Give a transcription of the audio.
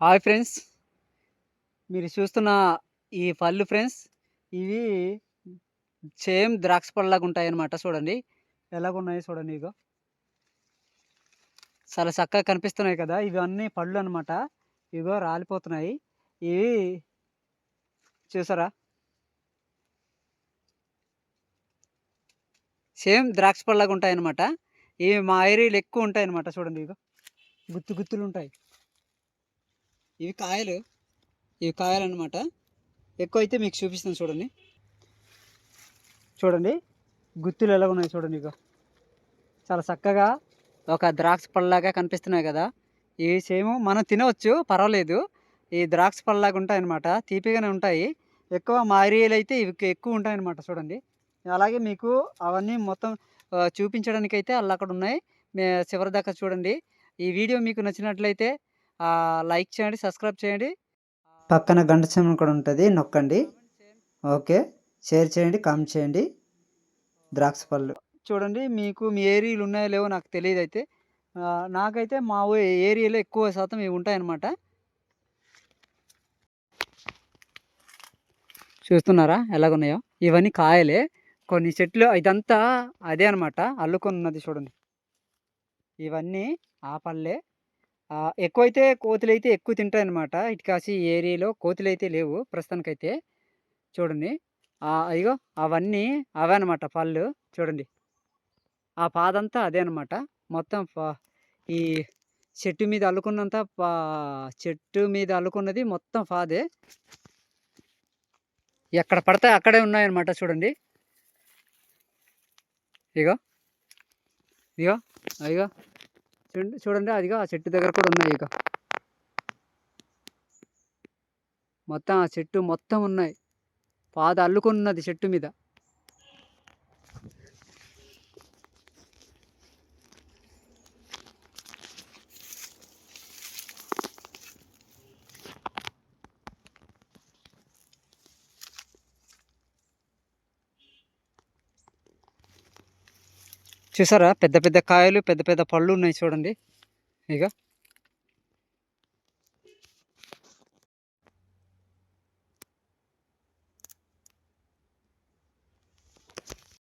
Hi friends. మీరు చూస్తున్న ఈ పళ్ళు ఫ్రెండ్స్ ఇవి సేమ్ ద్రాక్ష పళ్ళలాగా ఉంటాయన్నమాట చూడండి. ఎలాగున్నాయి చూడండి ఇగో. చాలా చక్కగా కనిపిస్తున్నాయి కదా ఇవన్నీ పళ్ళు అనమాట ఇగో రాలిపోతున్నాయి. ఇవి చూసారా? సేమ్ ద్రాక్ష పళ్ళలాగా ఉంటాయన్నమాట. ఇవి మా ఏరియాలు ఎక్కువ ఉంటాయన్నమాట చూడండి ఇగో. గుత్తు గుత్తులు ఉంటాయి. ఇవి కాయలు. ఇవి కాయలు అనమాట ఎక్కువ అయితే మీకు చూపిస్తాను చూడండి. చూడండి. గుత్తులు ఎలా ఉన్నాయి చూడండి ఇక చాలా చక్కగా ఒక ద్రాక్ష పళ్ళలాగా కనిపిస్తున్నాయి కదా. ఇవి సేమ్ మనం తినవచ్చు పర్వాలేదు. ఈ ద్రాక్ష పళ్ళలాగా ఉంటాయన్నమాట. తీపిగానే ఉంటాయి. ఎక్కువ మా ఏరియాలో అయితే ఇవి ఎక్కువ ఉంటాయన్నమాట చూడండి. అలాగే మీకు అవన్నీ మొత్తం చూపించడానికైతే చూపించడానికి అయితే అక్కడ ఉన్నాయి. మే చివరి దాకా చూడండి. ఈ వీడియో మీకు నచ్చినట్లయితే లైక్ చేయండి సబ్స్క్రైబ్ చేయండి. పక్కన గంట సింహం కూడా ఉంటుంది నొక్కండి. ఓకే. షేర్ చేయండి కామెంట్ చేయండి. ద్రాక్ష పళ్ళు. చూడండి మీకు మీ ఏరియాలు ఉన్నాయో లేవో నాకు తెలియదు అయితే. నాకైతే మా ఏరియాలో ఎక్కువ శాతం ఇవి ఉంటాయన్నమాట. చూస్తున్నారా ఎలాగున్నాయో? ఇవన్నీ కాయలే. కొన్ని చెట్లు ఇదంతా అదే అనమాట అల్లుకొని ఉన్నది చూడండి. ఇవన్నీ ఆ పళ్ళే. ఆ, ఎక్కువైతే కోతులు అయితే ఎక్కువ తింటాయి అనమాట ఇటు కాసి ఏరియాలో కోతులు అయితే లేవు ప్రస్తుతానికైతే. చూడండి. అయ్యో అవన్నీ అవే అనమాట పళ్ళు. చూడండి. ఆ పాదంతా అదే అనమాట మొత్తం పా- ఈ చెట్టు మీద అల్లుకున్నంత పా చెట్టు మీద అల్లుకున్నది మొత్తం పాదే. ఎక్కడ పడితే అక్కడే ఉన్నాయన్నమాట చూడండి. ఇగో. ఇగో. ఇగో. చూడండి అదిగా ఆ చెట్టు దగ్గర కూడా ఉన్నాయి ఇక మొత్తం ఆ చెట్టు మొత్తం ఉన్నాయి. పాద అల్లుకున్నది చెట్టు మీద. చూసారా? పెద్ద పెద్ద కాయలు పెద్ద పెద్ద పళ్ళు ఉన్నాయి చూడండి. ఇక